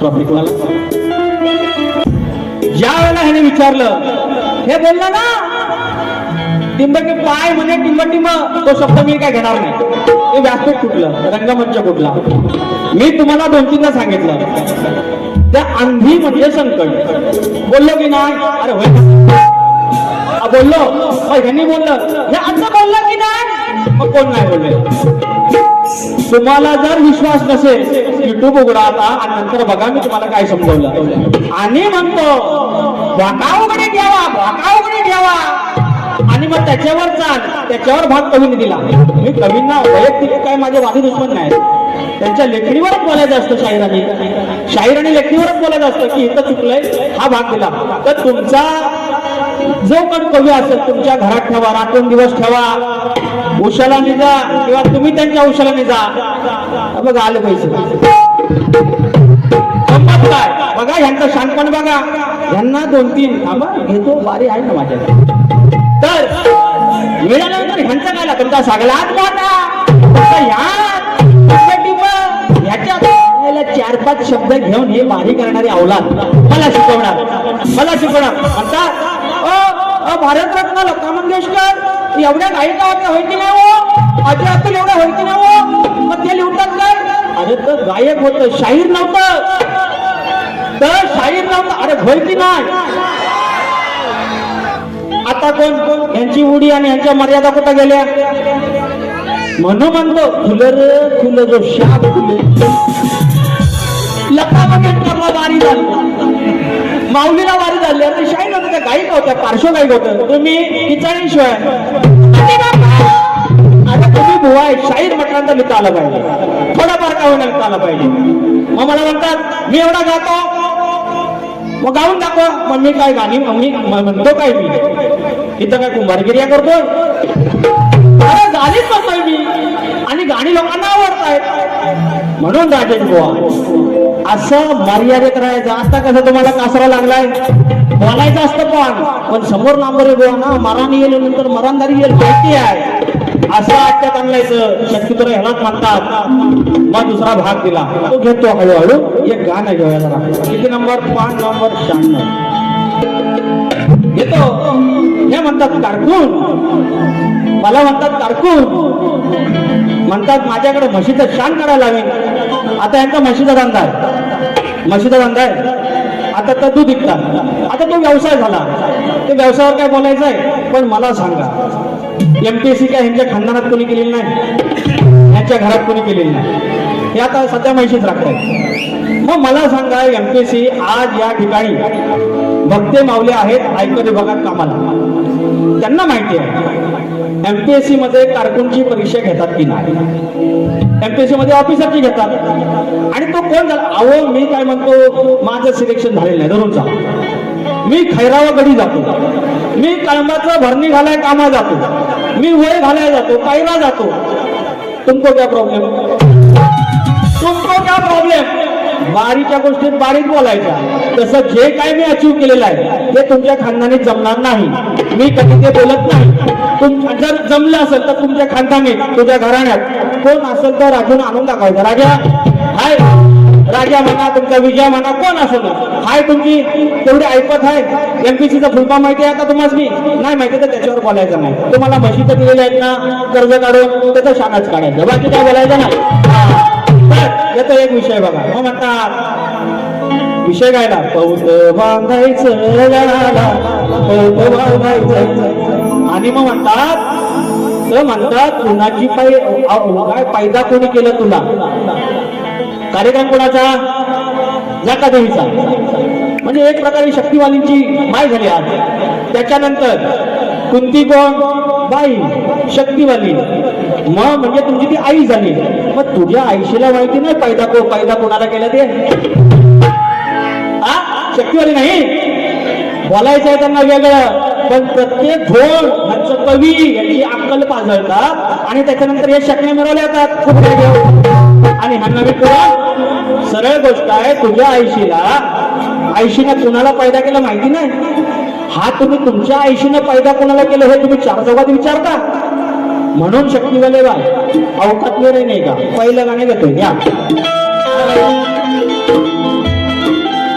Traffic वाला ज्या वेळेला ह्याने विचारलं हे बोलला ना टिंबके पाय म्हणे टिंब टिंब तो शब्द मी काय घेणार नाही. ते व्यासपीठ कुठलं? रंगमंच कुठला? मी तुम्हाला दोन तीनदा सांगितलं. त्या अंधी म्हणजे संकट. बोललो की नाही? अरे होय. बोललो. ह्यांनी बोललं हे असं बोललं की नाही? कोण नाही बोलले? तुम्हाला जर विश्वास नसेल युट्यूब उघडा आता आणि नंतर बघा मी तुम्हाला काय समजवलं. आणि म्हणतो वाका उघडे ठेवा वाका उघडे ठेवा. आणि मग त्याच्यावर चाल त्याच्यावर भाग कवीने दिला. मी कवींना वैयक्तिक काय माझे वादी दुश्मन नाही त्यांच्या लेखणीवरच बोलायचं असतं शाहिरांनी शाहीर आणि लेखणीवरच बोलायचं असतं की इथं चुकलंय हा भाग दिला. तर तुमचा जो पण कवी असेल तुमच्या घरात ठेवा रात्र दिवस ठेवा. उशाला निजा किंवा तुम्ही त्यांच्या उशाला निजा. बघा आले पैसे काय? बघा ह्यांचं शानपण बघा. ह्यांना दोन तीन. घेतो बारी आहे ना माझ्या तर मिळाल्यानंतर ह्यांचा काय लागतं? तुमचा सगळ्यात मोठा चार पाच शब्द घेऊन हे बारी करणारे अवलाद. मला शिकवणार. मला शिकवणार. म्हणतात "अ, अ, भारतरत्न लता मंगेशकर एवढ्या गायिका होत्या होय की नाही हो. अजय अतुल एवढ्या होय की नाही हो. मग ते लिहतात काय अरे तर गायक होत. शाहीर नव्हतं. तर शाहीर नव्हतं. अरे होय की नाही. आता कोण? कोण यांची उडी आणि यांच्या मर्यादा कुठं गेल्या? म्हणून म्हणतो फुलर फुल जो शाप फुले लता मंगेशकरला झाली माऊलीला वारी झाली आणि शाहीर होतं त्या गायिका होत्या पार्श्व गायक होतं तुम्ही किचणीशिवाय आता तुम्ही बुवा आहे, शाहीर म्हटल्यानंतर लिहिता आलं पाहिजे. थोडाफार का होईना लिहिता आलं पाहिजे. मग मला म्हणतात मी एवढा गातो मग गाऊन दाखवा. मग मी काय गाणी मग मी म- म्हणतो काय मी? इथं काय कुंभारगिरिया करतोय? अरे गाणीच म्हणतोय मी. आणि गाणी लोकांना आवडतायत. म्हणून राजेश बुवा असं मर्यादित राहायचं. असता कसं तुम्हाला कासरा लागलाय? बोलायचं असतं पण पण समोर नांबर बुवा ना मरान येईल नंतर मरानदारी येईल माहिती आहे. असं आत्यात आणलायचं शक्यतो ह्यालाच म्हणतात मग दुसरा भाग दिला. तो घेतो हळूहळू. एक गाणं घेऊया जरा. किती नंबर? पाच नंबर शहाण्णव. घेतो. हे म्हणतात कारकून. मला म्हणतात कारकून. म्हणतात माझ्याकडे म्हशीचं शान करायला लावेल आता यांचा म्हशीचा धंदा आहे. म्हशीचा धंदा आहे. आता तर दूध विकतात आता तो व्यवसाय झाला. ते व्यवसायावर काय बोलायचं आहे? पण मला सांगा एम पी ए सी काय ह्यांच्या खानदानात कोणी केलेली नाही? ह्यांच्या घरात कोणी केलेली नाही? हे आता सध्या म्हैशीच राखतायत. मग मला सांगा एम पी एस सी आज या ठिकाणी भक्ते मावले आहेत आयकर विभागात कामाला. त्यांना माहिती आहे एमपीएससी मध्ये कारकूनची परीक्षा घेतात की नाही? एमपीएससी मध्ये ऑफिसरची घेतात. आणि तो कोण झाला? अहो मी काय म्हणतो माझं सिलेक्शन झालेलं नाही धरूनचा मी खैरावागडी जातो. मी कळंबाचं भरणी घालाय कामा जातो. मी वय घालाय जातो पायरा जातो. तुमको क्या प्रॉब्लेम तुमको क्या प्रॉब्लेम बारीच्या गोष्टीत बारीक बोलायच्या तसं जे काय मी अचीव केलेलं आहे ते तुमच्या खानदानी जमणार नाही. मी कधी ते बोलत नाही. तुम जर जमलं असेल तर तुमच्या खानदानी तुझ्या घराण्यात. कोण असेल तर राजून आणून दाखवायचं. राजा हाय. राजा म्हणा तुमचा विजय म्हणा कोण असेल? ना हाय तुमची. तेवढी ऐपत आहे. एमपीसीचा फुलपा माहिती आहे का तुम्हाला नाही माहिती तर त्याच्यावर बोलायचं नाही. तुम्हाला म्हशी तर दिलेल्या आहेत ना कर्ज काढून त्याचा शानाच काढायचं. बाकी काय बोलायचं नाही. तर येतो एक विषय बघा. मग म्हणतात. विषय गायला पौत बांधायचं पौत बांधायचं. आणि मग म्हणतात तर म्हणतात कुणाची पाय काय फायदा कोणी केलं तुला? कार्यक्रम कोणाचा? जाका देवीचा? म्हणजे एक प्रकारे शक्तिवालींची माय झाली आज. त्याच्यानंतर कुंती कोण? बाई शक्तिवाली. मग म्हणजे तुमची ती आई झाली. मग तुझ्या आईशीला माहिती नाही पैदा को पैदा कोणाला केला ते? आ? शक्तिवाली नाही? बोलायचं आहे त्यांना वेगळं. पण प्रत्येक धोण म्हणजे ह्यांचं कवी यांची अक्कल पाजळतात आणि त्याच्यानंतर हे शकण्या मिळवल्या जातात. फुगड्या घेऊन आणि ह्यांना मी तुला सरळ गोष्ट आहे तुझ्या आईशीला आईशीने कुणाला पैदा केलं माहिती नाही? हा तुम्ही तुमच्या आयुष्यानं पैदा कोणाला केलं हे तुम्ही चार चौघात विचारता म्हणून शक्तिवाले बा अवकात वेळ नाही का? पहिलं गाणे घेतोय या.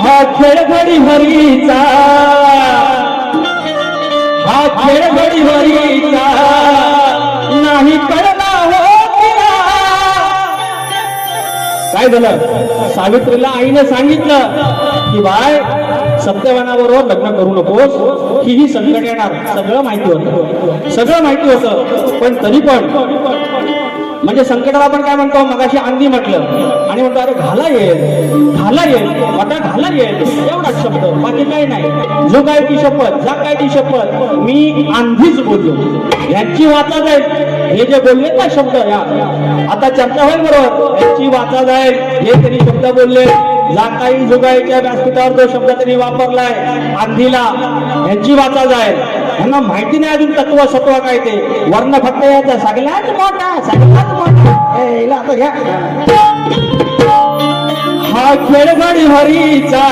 हा खेळ घडी हरीचा. हा खेळ घडी हरीचा. नाही कळला हो काय झालं? सावित्रीला आईने सांगितलं की बाय सत्यवानाबरोबर लग्न करू नकोस. ही ही संकट येणार. सगळं माहिती होतं. सगळं माहिती होतं. पण तरी पण म्हणजे संकटाला आपण काय म्हणतो? मगाशी आंधी म्हटलं. आणि म्हणतो अरे घाला येईल. घाला येईल. वाटा घाला येईल. एवढाच शब्द. बाकी काही नाही. जो काय ती शपथ जा काय ती शपथ. मी आंधीच बोललो. यांची वाचा जाईल. हे जे बोलले ना शब्द या. आता चर्चा होईल बरोबर. यांची वाचा जाईल. हे तरी शब्द बोलले. जाकाई काही जुगाईच्या व्यासपीठावर जो शब्द त्यांनी वापरलाय आंधीला यांची वाचा जाईल. यांना माहिती नाही अजून तत्व सत्व काय ते. वर्ण फक्त याचा सगळ्यात मोठा सगळ्यात मोठा. आता घ्या. हा खेळगडी हरीचा.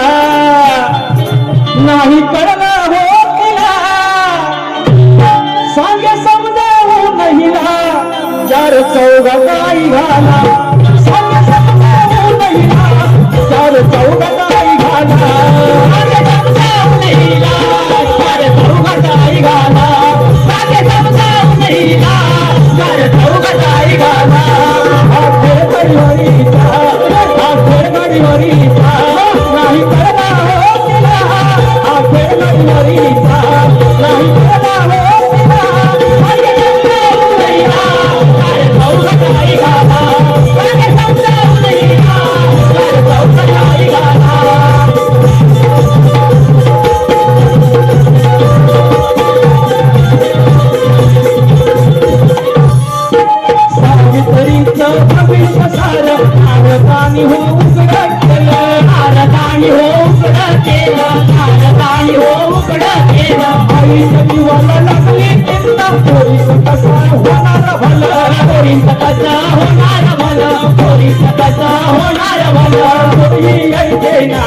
होणार भलं पोरीस कसं होणार भलं पोरीस कसं होणार भलं पोरी यायचे ना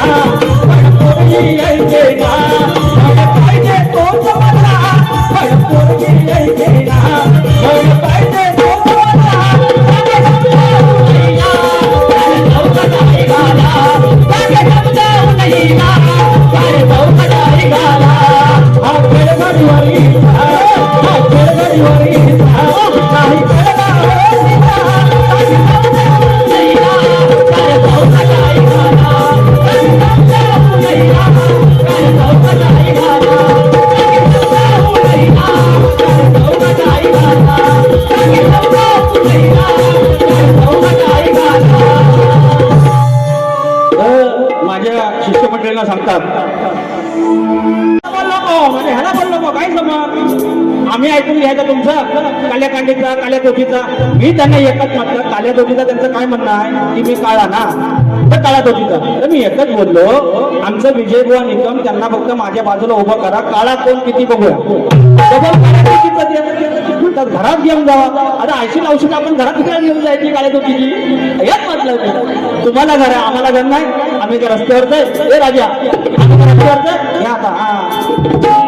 नाही त्यांना एकच म्हटलं काळ्या तोटीचा त्यांचं काय म्हणणं आहे की मी काळा ना? तर काळ्या तोटीचा तर मी एकच बोललो आमचं विजय बुवा निकम त्यांना फक्त माझ्या बाजूला उभं करा. काळा कोण किती बघूया. घरात घेऊन जावा. आता ऐंशी औषध आपण घरात काय घेऊन जायची काळ्या तोटीची याच म्हटलं तुम्हाला घर आहे आम्हाला घर नाही. आम्ही त्या रस्त्यावरच आहे. राजा आम्ही रस्त्यावरच घ्या आता हा.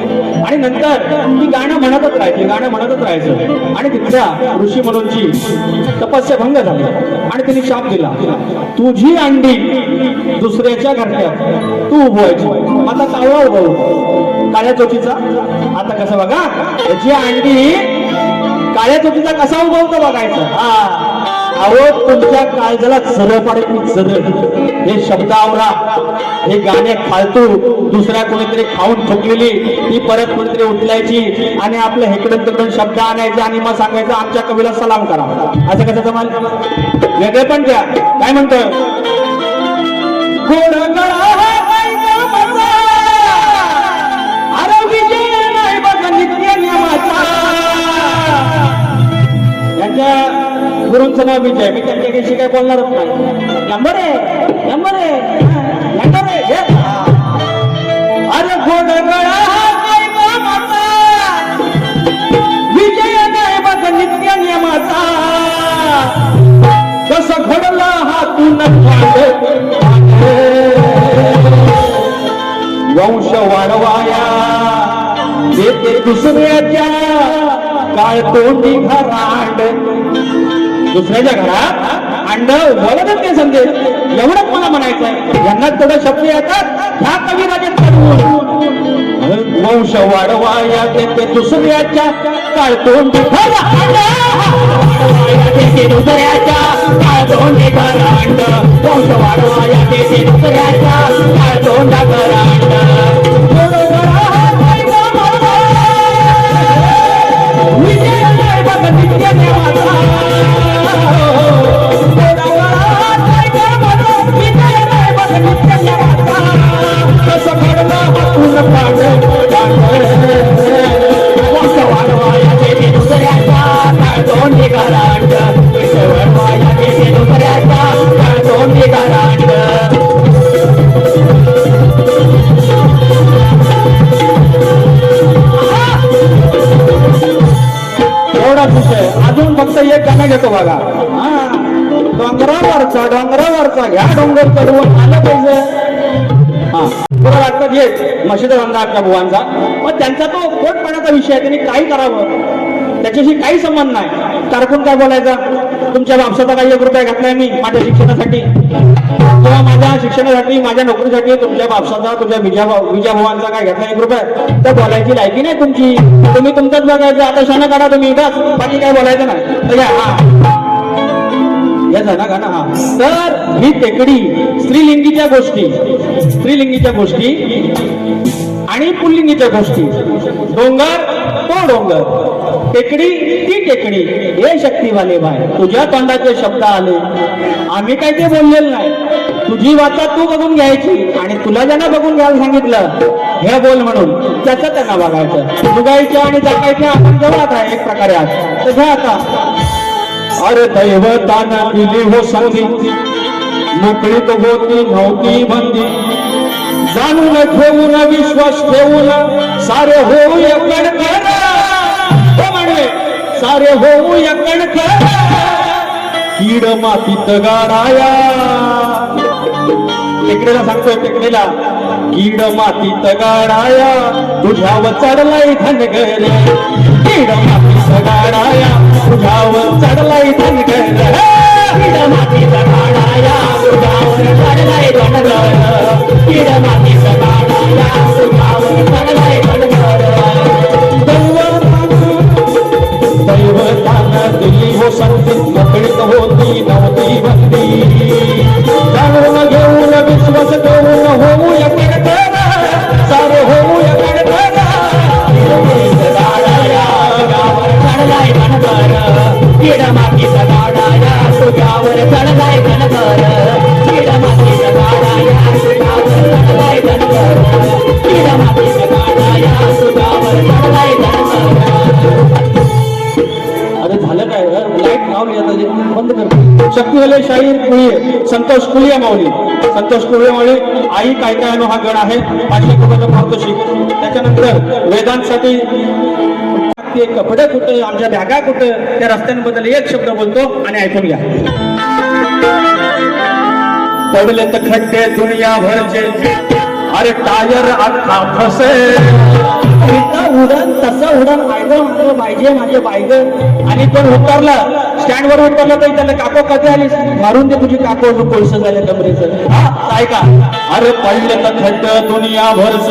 आणि नंतर ती गाणं म्हणतच राहायची गाणं म्हणतच राहायचं. आणि तिथल्या ऋषी मनोंची तपस्या भंग झाली. आणि तिने शाप दिला. तुझी अंडी दुसऱ्याच्या घरट्यात तू उभवायची. आता कावळा उभव. काळ्या चोचीचा? आता कसं बघा? त्याची अंडी काळ्या चोचीचा कसा उभवतो बघायचं? हा. अहो तुमच्या काळजाला सरळ पाडेल सरळ हे शब्द आवरा हे गाणे फालतू. दुसऱ्या कोणीतरी खाऊन ठोकलेली ती परत कोणीतरी उचलायची आणि आपलं हेकडून तिकडून शब्द आणायचे आणि मग सांगायचं आमच्या कवीला सलाम करा. असं कसं जमाल? वेगळे पण द्या. काय म्हणतोय? त्यांच्याशी काय बोलणारच नाही. नंबर आहे नंबर आहे नंबर आहे अरे गोड विजय नाही नित्य नियमाचा. कसं घडला हातून वंश वाढवाया येते दुसऱ्याच्या काळ तोंडी घरांड. दुसऱ्याच्या घरात? अंड बोलतच ते समजेल एवढंच मला म्हणायचं आहे यांना थोडं शब्द येतात ह्या कविराजे वंश वाढवाया देते दुसऱ्याच्या काळ देते दुसऱ्याच्या काळ तोंडी घरांड वंश वाढवाया देते दुसऱ्याच्या काळतोंडा करांड डोंगरावरचा डोंगरावरचा. घ्या डोंगर चढवून आलं पाहिजे. हा. बरोबर आता घेत मशीद धंदा आपल्या बुवांचा. मग त्यांचा तो पोटपणाचा विषय आहे. त्यांनी काही करावं. त्याच्याशी काही संबंध नाही. कारकून काय बोलायचं? तुमच्या बापसाचा काही एक रुपया घातलाय मी माझ्या शिक्षणासाठी. किंवा माझ्या शिक्षणासाठी माझ्या नोकरीसाठी तुमच्या बापसाचा तुमच्या विजया विजया भावांचा काय घेतला एक रुपया? तर बोलायची लायकी नाही तुमची. तुम्ही तुमचंच बघायचं. आता शाणं काढा तुम्ही. बस. बाकी काय बोलायचं नाही. तर हा. या झाला गाणं हा. तर ही टेकडी स्त्रीलिंगीच्या गोष्टी. स्त्रीलिंगीच्या गोष्टी आणि पुल्लिंगीच्या गोष्टी. डोंगर तो डोंगर. टेकडी ती टेकडी. हे शक्तीवाले बाय. तुझ्या तोंडाचे शब्द आले. आम्ही काय ते बोललेलं नाही. तुझी वाचा तू बघून घ्यायची आणि तुला ज्यांना बघून घ्यायला सांगितलं हे बोल म्हणून. त्याचं त्यांना बघायचं. जुगायच्या आणि जगायच्या आपण जवळात आहे एक प्रकारे आज. तर घ्या आता. अरे दैवताना दिली हो संधी. मोकळीत होती नव्हती बंदी. जाणून ठेवून विश्वास ठेवून सारे होऊ कणखर. हो म्हणले सारे होऊ कणखर. कीड मातीत गाराया. टेकडीला सांगतोय टेकडीला. कीड मातीत गाराया. तुझ्यावर चढलाय धनगरे. कीड माती गाडाया तुझ्यावर चढलाय धनगर. कीड मातीत गाडाया तुझ्यावर चढलाय धनगर. किड मातीत गाडाया तुझ्यावर चढलाय धनगर. लाइट आता बंद करतो शाहीर संतोष कुलिया माऊली संतोष कुलिया माऊली आई काय काय हा गण आहे. पाचशे रुपयाचा पारितोषिक त्याच्यानंतर वेदांसाठी ते कपडे कुठं आमच्या बॅगा कुठं त्या रस्त्यांबद्दल एक शब्द बोलतो आणि ऐकून घ्या. पडले तर खड्डे दुनिया भरचे अरे टायर अख्खा फसे. उडण तसं उडण मायगं म्हटलं पाहिजे माझे म्हणजे बायग आणि पण उतरला स्टँड वर उतरलं तर त्याला काको कधी आली मारून दे तुझी काको कोळस झालं कमरेचं. हा काय का? अरे पडले तर खड्ड दुनिया भरस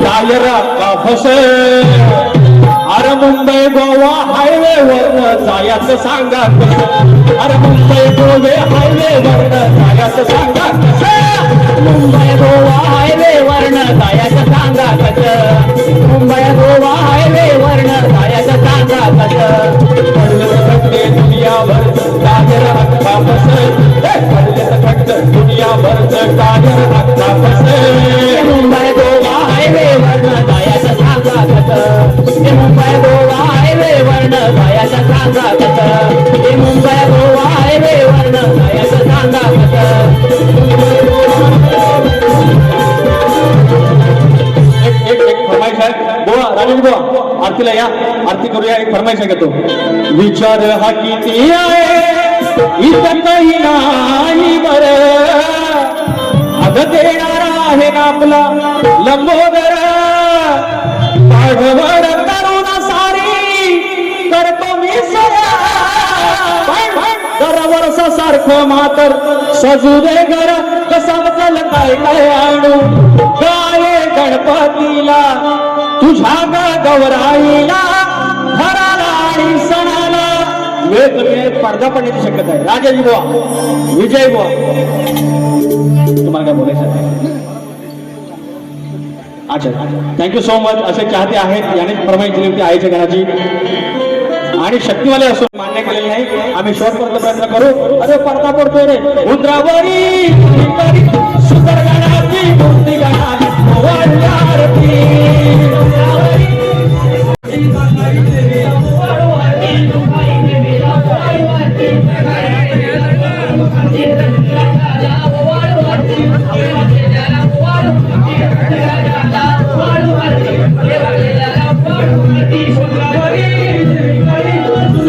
टायर का फस अरे मुंबई गोवा हायवे वर जायचं सांगा अरे मुंबई गोवे हायवे वर जायचं सांगा मुंबई गोवा हायवे वर्ण जायचं सांगा कस मुंबई गोवा हायवे वर्ण जायचं सांगा कस पडले खड्डे दुनियाभर टायर अख्खा फस पडले खड्ड दुनियाभर टायर आरतीला या. आरती करूया एक फरमाईश घेतो का विचार हा किती आहे? इथं काही नाही बर. अग देणारा आहे ना आपला लंबोदर. पाठवर तरुण सारी करतो मी सया. वर्ष सारखं मातर सजू दे घर कसा काय काय आणू? काय गणपतीला. तुझ्या गौराईला घराला आणि सणाला. वेळ कमी पडदा पडण्याची शक्यता आहे. राजाजी बुवा विजय बुवा. तुम्हाला काय बोलायचं अच्छा थँक्यू सो मच असे चाहते आहेत याने फरमाईश दिली होती आईच्या घराची. आणि शक्तीवाले असो मान्य केलेले नाही. आम्ही शेवटपर्यंत प्रयत्न करू. अरे पडदा पडतोय रे. उंदरावरी